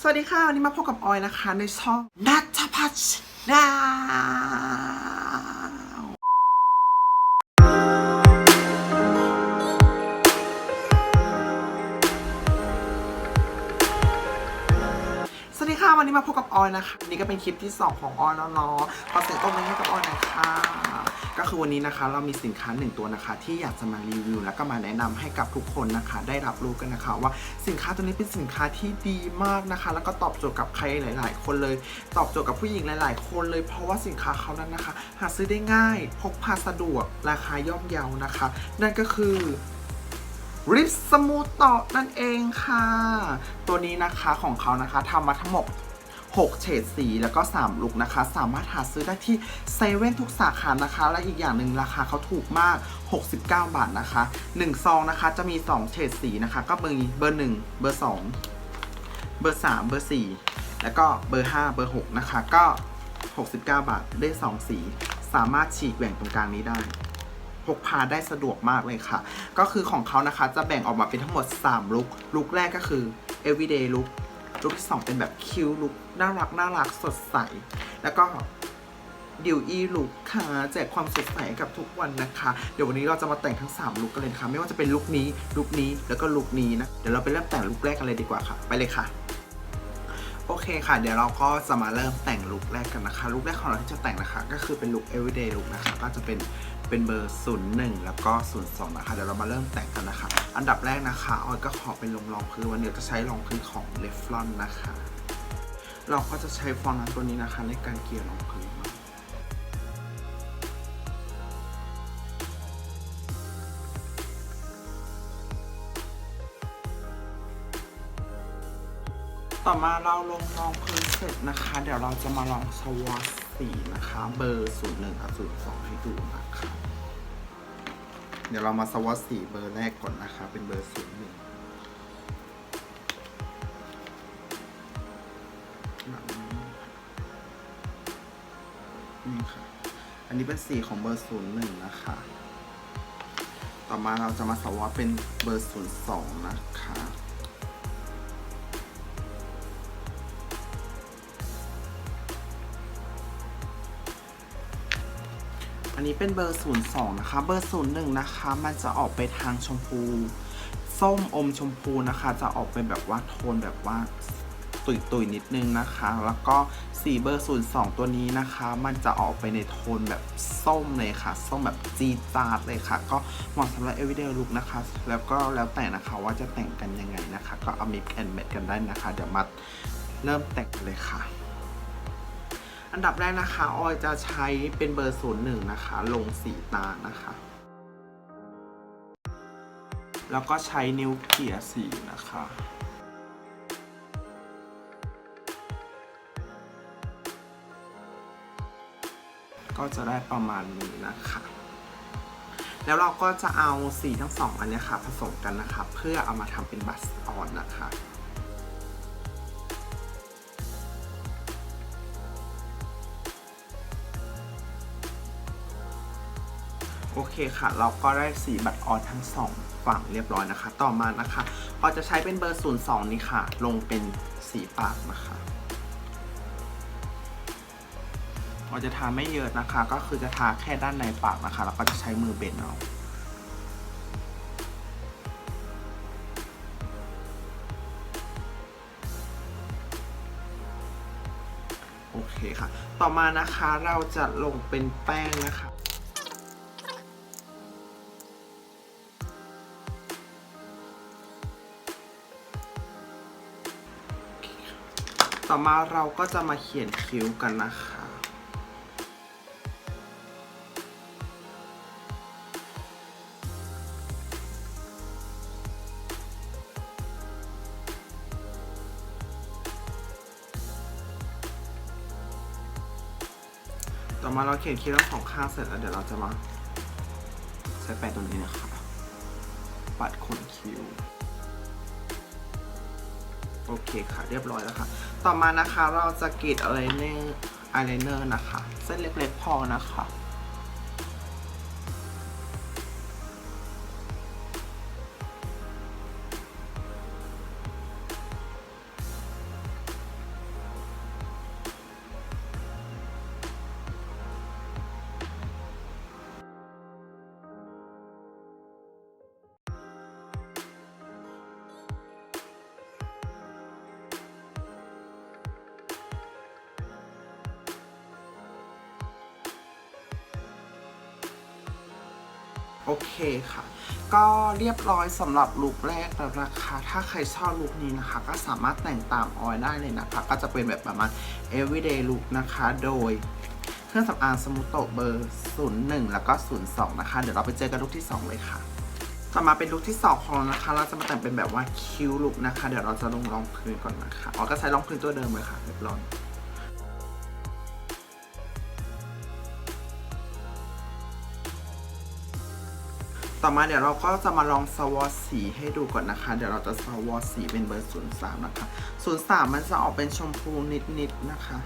สวัสดีค่ะ วันนี้มาพบกับออยนะคะ ในช่องนัทพัชนาวสวัสดีค่ะ วันนี้มาพบกับออยนะคะ นี่ก็เป็นคลิปที่ 2 ของออยแล้วเนาะขอเสียงตบมือให้กับออยหน่อยค่ะ ก็คือวันนี้นะคะเรามีสินค้าหนึ่งตัวนะคะ ที่อยากจะมารีวิว แล้วก็มาแนะนำให้กับทุกคนนะคะ ได้รับรู้กันนะคะ ว่าสินค้าตัวนี้เป็นสินค้าที่ดีมากนะคะ แล้วก็ตอบโจทย์กับใครหลาย ๆ คนเลย ตอบโจทย์กับผู้หญิงหลาย ๆ คนเลย เพราะว่าสินค้าเขานั้นนะคะ หาซื้อได้ง่าย พกพาสะดวกราคาย่อมเยานะคะ นั่นก็คือริปสมูทต่อนั่นเองค่ะ ตัวนี้นะคะของเขานะคะทำมาทั้งหมด 6 เฉดสีแล้วก็ 3 ลุกนะคะ สามารถหาซื้อได้ที่เซเว่นทุกสาขานะคะ และอีกอย่างหนึ่งราคาเขาถูกมาก 69 บาทนะคะ 1 ซองนะคะ จะมี 2 เฉดสีนะคะ ก็เบอร์เบอร์ 1 เบอร์ 2 เบอร์ 3 เบอร์ 4 แล้วก็เบอร์ 5 เบอร์ 6 นะคะ ก็ 69 บาทได้ 2 สี สามารถฉีกแบ่งตรงกลางนี้ได้พกพาได้สะดวกมากเลยค่ะ ก็คือของเขานะคะจะแบ่งออกมาเป็นทั้งหมด 3 ลุกลุกแรกก็คือ everyday look ลุคที่ 2 เป็นแบบคิวลุกน่ารักน่ารักสดใส แล้วก็ดิวอีลุกค่ะแจกความสดใสกับทุกวันนะคะ เดี๋ยววันนี้เราจะมาแต่งทั้ง 3 ลุกกันเลยนะคะไม่ว่าจะเป็นลุคนี้ลุคนี้แล้วก็ลุคนี้นะเดี๋ยวเราไปเริ่มแต่งลุคแรกกันเลยดีกว่าค่ะ ไปเลยค่ะโอเคค่ะ เดี๋ยวเราก็จะมาเริ่มแต่งลุคแรกกันนะคะลุคแรกของเราที่จะแต่งนะคะ ก็คือเป็นลุค everyday look นะคะ ก็จะเป็น เป็นเบอร์ 0 1 แล้วก็ 0 2 นะคะ เดี๋ยวเรามาเริ่มแต่งกันนะคะ อันดับแรกนะคะออยก็ขอเป็นลงรองพื้นวันนี้จะใช้รองพื้นของเลฟลอนนะคะ เราก็จะใช้ฟองน้ำตัวนี้นะคะ ในการเกลี่ยรองพื้นต่อมาเราลงรองพื้นเสร็จนะคะ เดี๋ยวเราจะมาลองสวอช 4 นะคะ เบอร์ 01กับองให้ดูนะคะเดี๋ยวเรามาสวอตสีเบอร์แรกก่อนนะคะ เป็นเบอร์01นี่ค่ะ อันนี้เป็นสีของเบอร์ศูนย์หนึ่งนะคะ ต่อมาเราจะมาสวอปเป็นเบอร์ศูนย์สองนะคะ อันนี้เป็นเบอร์ 02 นะคะ เบอร์ 01 นะคะ มันจะออกไปทางชมพู ส้มอมชมพูนะคะ จะออกเป็นแบบว่าโทนแบบว่าตุยตุยนิดนึงนะคะ แล้วก็สีเบอร์ 02 ตัวนี้นะคะ มันจะออกไปในโทนแบบส้มเลยค่ะ ส้มแบบจีจาดเลยค่ะ ก็เหมาะสำหรับ everyday look นะคะ แล้วก็แล้วแต่นะคะว่าจะแต่งกันยังไงนะคะ ก็เอา mix and match กันได้นะคะ เดี๋ยวมาเริ่มแต่งเลยค่ะ อันดับแรกนะคะ ออยจะใช้เป็นเบอร์ศูนย์หนึ่งนะคะ ลงสีตานะคะ แล้วก็ใช้นิ้วเกี่ยสีนะคะ ก็จะได้ประมาณนี้นะคะ แล้วเราก็จะเอาสีทั้งสองอันเนี้ยค่ะ ผสมกันนะคะ เพื่อเอามาทำเป็นบัสออนนะคะ โอเคค่ะ เราก็ได้สีบัตรออทั้งสองฝั่งเรียบร้อยนะคะ ต่อมานะคะออจะใช้เป็นเบอร์ 02 นี่ค่ะ ลงเป็นสีปากนะคะออจะทาไม่เยอะนะคะ ก็คือจะทาแค่ด้านในปากนะคะ แล้วก็จะใช้มือเบนเอาโอเคค่ะ ต่อมานะคะเราจะลงเป็นแป้งนะคะ ต่อมาเราก็จะมาเขียนคิ้วกันนะคะต่อมาเราเขียนคิ้วทั้งสองข้างเสร็จแล้วเดี๋ยวเราจะมาใช้แปรงตัวนี้นะคะปัดขนคิ้ว โอเคค่ะ เรียบร้อยแล้วค่ะ ต่อมานะคะเราจะกรีดอะไรเนอร์อายไลเนอร์นะคะ เส้นเล็กๆพอนะคะ โอเคค่ะ ก็เรียบร้อยสำหรับลุคแรกแล้วนะคะ ถ้าใครชอบลุคนี้นะคะ ก็สามารถแต่งตามออยได้เลยนะคะ ก็จะเป็นแบบประมาณ everyday look นะคะ โดยเครื่องสำอางสมูโตเบอร์ 01 แล้วก็ 02 นะคะ เดี๋ยวเราไปเจอกันลุคที่ 2 เลยค่ะต่อมาเป็นลุคที่ 2 ของเรานะคะ เราจะมาแต่งเป็นแบบว่าคิ้วลุคนะคะ เดี๋ยวเราจะลงรองพื้นก่อนนะคะอ๋อก็ใช้รองพื้นตัวเดิมเลยค่ะเรียบร้อย ต่อมาเดี๋ยวเราก็จะมาลองสวอตสีให้ดูก่อนนะคะ เดี๋ยวเราจะสวอตสีเป็นเบอร์03นะคะ03มันจะออกเป็นชมพูนิดๆนะคะ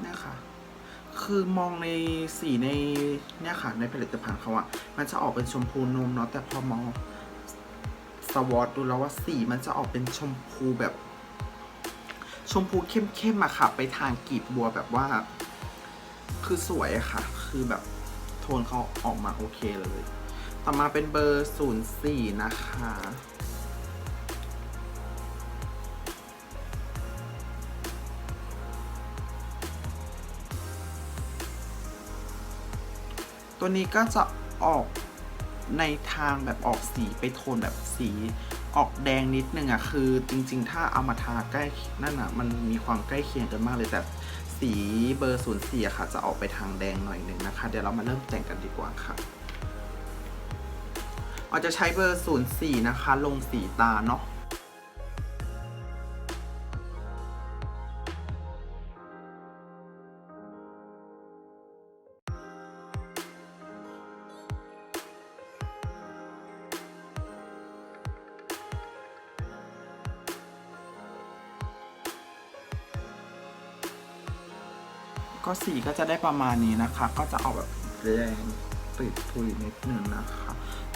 เนี่ยค่ะ คือมองในสีในเนี่ยค่ะในผลิตภัณฑ์เขาอะมันจะออกเป็นชมพูนมเนาะแต่พอมองสวอตดูแล้วว่าสีมันจะออกเป็นชมพูแบบ ชมพูเข้มๆอะค่ะ ไปทางกีบบัวแบบว่า คือสวยอะค่ะ คือแบบโทนเขาออกมาโอเคเลย ต่อมาเป็นเบอร์ 04 นะคะ ตัวนี้ก็จะออกในทางแบบออกสีไปโทนแบบสีออกแดงนิดนึงอะคือจริง ๆ ถ้าเอามาทาใกล้นั่นอะมันมีความใกล้เคียงกันมากเลยแต่ สีเบอร์ศูนย์สี่ค่ะ จะออกไปทางแดงหน่อยหนึ่งนะคะ เดี๋ยวเรามาเริ่มแต่งกันดีกว่าค่ะเราจะใช้เบอร์ศูนย์สี่นะคะ ลงสีตาเนาะ ก็สีก็จะได้ประมาณนี้นะคะ ก็จะออกแบบแรงติดทุยนิดหนึ่งนะคะ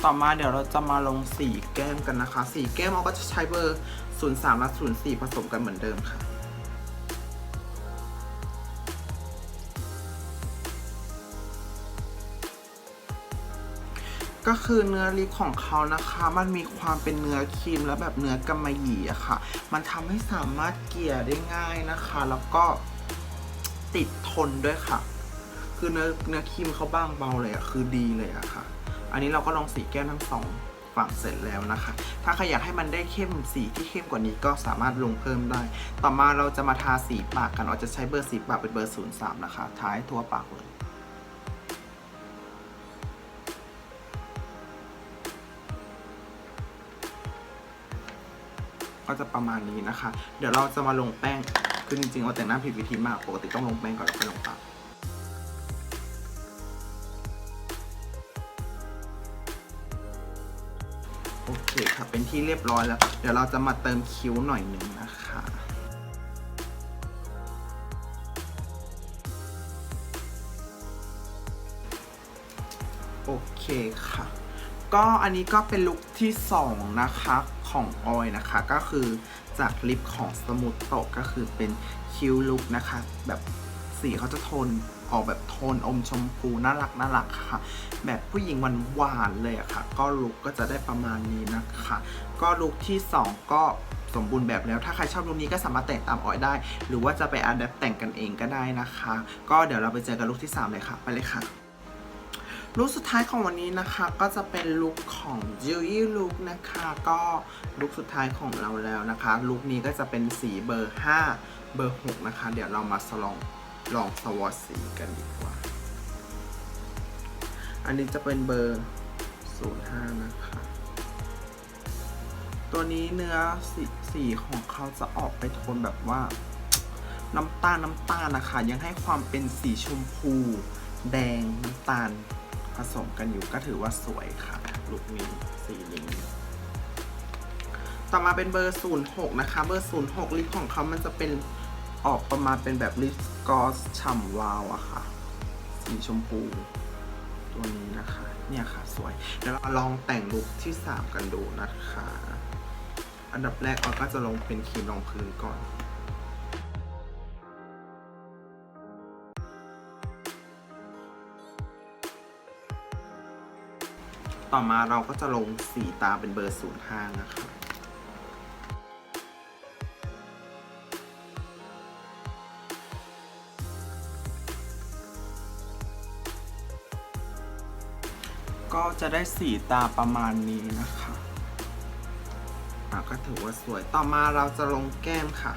ต่อมาเดี๋ยวเราจะมาลงสีแก้มกันนะคะ สีแก้มเราก็จะใช้เบอร์ 03และ04 ผสมกันเหมือนเดิมค่ะก็คือเนื้อลิปของเขานะคะ มันมีความเป็นเนื้อครีมและแบบเนื้อกำมะหยี่อะค่ะ มันทำให้สามารถเกลี่ยได้ง่ายนะคะ แล้วก็ ติดทนด้วยค่ะ คือเนื้อเนื้อครีมเขาบางเบาเลยอะคือดีเลยอะค่ะ อันนี้เราก็ลองสีแก้มทั้งสองฝั่งเสร็จแล้วนะคะ ถ้าใครอยากให้มันได้เข้มสีที่เข้มกว่านี้ก็สามารถลงเพิ่มได้ ต่อมาเราจะมาทาสีปากกันเราจะใช้เบอร์สีปากเป็นเบอร์ 03 นะคะทาให้ทั่วปากเลยก็จะประมาณนี้นะคะ เดี๋ยวเราจะมาลงแป้ง คือจริงๆเราแต่งหน้าผิดวิธีมาก ปกติต้องลงแป้งก่อนแล้วค่อยลงปากโอเคค่ะ เป็นที่เรียบร้อยแล้ว เดี๋ยวเราจะมาเติมคิ้วหน่อยหนึ่งนะคะโอเคค่ะ ก็อันนี้ก็เป็นลุคที่ 2 นะคะของออยนะคะ ก็คือ จากลิปของสมุดโตะก็คือเป็นคิ้วลุคนะคะ แบบสีเขาจะโทนออกแบบโทนอมชมพูน่ารักน่ารักค่ะ แบบผู้หญิงหวานเลยอะค่ะ ก็ลุคก็จะได้ประมาณนี้นะคะ ก็ลุคที่ 2 ก็สมบูรณ์แบบแล้ว ถ้าใครชอบลุคนี้ก็สามารถแต่งตามออยได้ หรือว่าจะไปอัดแอปแต่งกันเองก็ได้นะคะ ก็เดี๋ยวเราไปเจอกันลุคที่ 3 เลยค่ะ ไปเลยค่ะ ลุคสุดท้ายของวันนี้นะคะ ก็จะเป็นลุคของจิวยี่ลุคนะคะ ก็ลุคสุดท้ายของเราแล้วนะคะลุคนี้ก็จะเป็นสีเบอร์ 5 เบอร์ 6 นะคะ เดี๋ยวเรามาสลองลองสวอตสีกันดีกว่า อันนี้จะเป็นเบอร์ 05 นะคะ ตัวนี้เนื้อสีสีของเขาจะออกไปโทนแบบว่า น้ำตาลน้ำตาลนะคะ ยังให้ความเป็นสีชมพู แดงน้ำตาล ผสมกันอยู่ก็ถือว่าสวยค่ะลุคนี้สีนี้ต่อมาเป็นเบอร์ 06 นะคะ เบอร์ 06 ลิปของเขามันจะเป็นออกประมาณเป็นแบบลิปกอสฉ่ำวาวอะค่ะ สีชมพู ตัวนี้นะคะ เนี่ยค่ะสวย เดี๋ยวเราลองแต่งลุคที่ 3 กันดูนะคะ อันดับแรกเราก็จะลงเป็นครีมรองพื้นก่อน ต่อมาเราก็จะลงสีตาเป็นเบอร์ 05 นะคะก็จะได้สีตาประมาณนี้นะคะะก็ถือว่าสวย ต่อมาเราจะลงแก้มค่ะ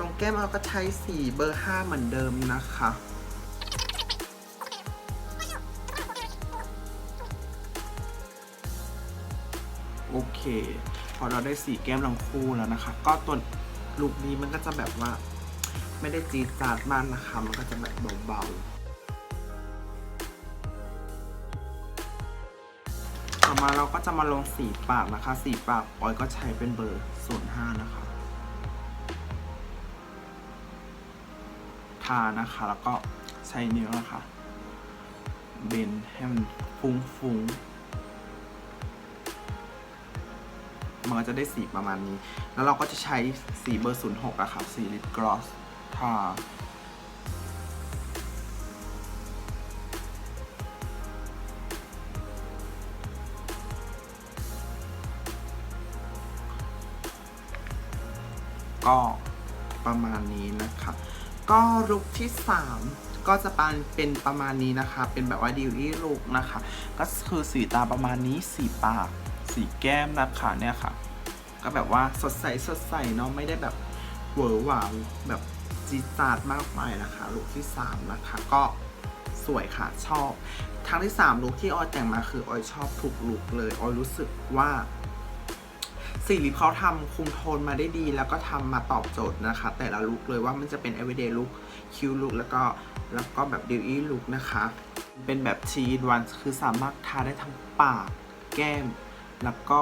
ลงแก้มเราก็ใช้สีเบอร์ 5 เหมือนเดิมนะคะ พอเราได้สีแก้มทั้งคู่แล้วนะคะ ก็ตัวลุคนี้มันก็จะแบบว่า ไม่ได้จีดจาดมากนะคะ มันก็จะแบบเบาๆ ต่อมาเราก็จะมาลงสีปากนะคะ สีปากออยก็ใช้เป็นเบอร์ศูนย์ห้านะคะทานะคะ แล้วก็ใช้นิ้วนะคะ เบนให้มันฟุ้งๆ มันก็จะได้สีประมาณนี้ แล้วเราก็จะใช้สีเบอร์ศูนย์หกอะค่ะสีลิปกลอสทาก็ประมาณนี้นะคะ ก็ลุคที่ 3 ก็จะเป็นเป็นประมาณนี้นะคะ เป็นแบบว่าดิวอี้ลุคนะคะ ก็คือสีตาประมาณนี้สีปาก สีแก้มนะคะเนี่ยค่ะ ก็แบบว่าสดใสสดใสเนาะไม่ได้แบบเวอหวาแบบจีจาดมากมายนะคะลุคที่ 3 นะคะ ก็สวยค่ะชอบ ทั้งที่ 3 ลุคที่ออยแต่งมาคือออยชอบทุกลุคเลยออยรู้สึกว่าสีลิปเขาทำคุมโทนมาได้ดี แล้วก็ทำมาตอบโจทย์นะคะ แต่ละลุคเลยว่ามันจะเป็น everyday look คิวลุคแล้วก็แล้วก็แบบ dewy look นะคะ เป็นแบบชีนวันคือสามารถทาได้ทั้งปาก แก้ม แล้วก็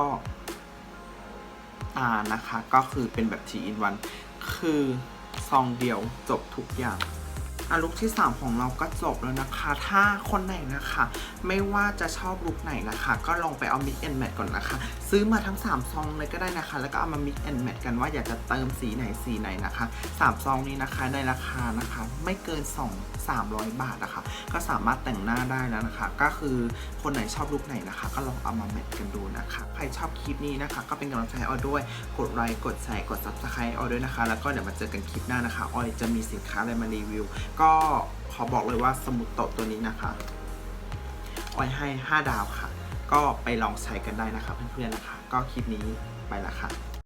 อานะคะ ก็คือเป็นแบบชีนวัน คือซองเดียวจบทุกอย่าง อะลุคที่ 3 ของเราก็จบแล้วนะคะ ถ้าคนไหนนะคะ ไม่ว่าจะชอบลุคไหนนะคะ ก็ลองไปเอา mix and match ก่อนนะคะ ซื้อมาทั้ง 3 ซองเลยก็ได้นะคะ แล้วก็เอามา mix and match กันว่าอยากจะเติมสีไหนสีไหนนะคะ 3 ซองนี้นะคะในราคานะคะ ไม่เกิน 2 300 บาทนะคะ ก็สามารถแต่งหน้าได้แล้วนะคะ ก็คือคนไหนชอบลุคไหนนะคะ ก็ลองเอามาแมทกันดูนะคะ ใครชอบคลิปนี้นะคะ ก็เป็นกำลังใจออยด้วย กดไลค์ กดแชร์ กด subscribe ออยด้วยนะคะ แล้วก็เดี๋ยวมาเจอกันคลิปหน้านะคะ ออยจะมีสินค้าอะไรมารีวิวก็ขอบอกเลยว่าสมุดโตตัวนี้นะคะออยให้ 5 ดาวค่ะ ก็ไปลองใช้กันได้นะคะเพื่อนๆนะคะ ก็คลิปนี้ไปละค่ะ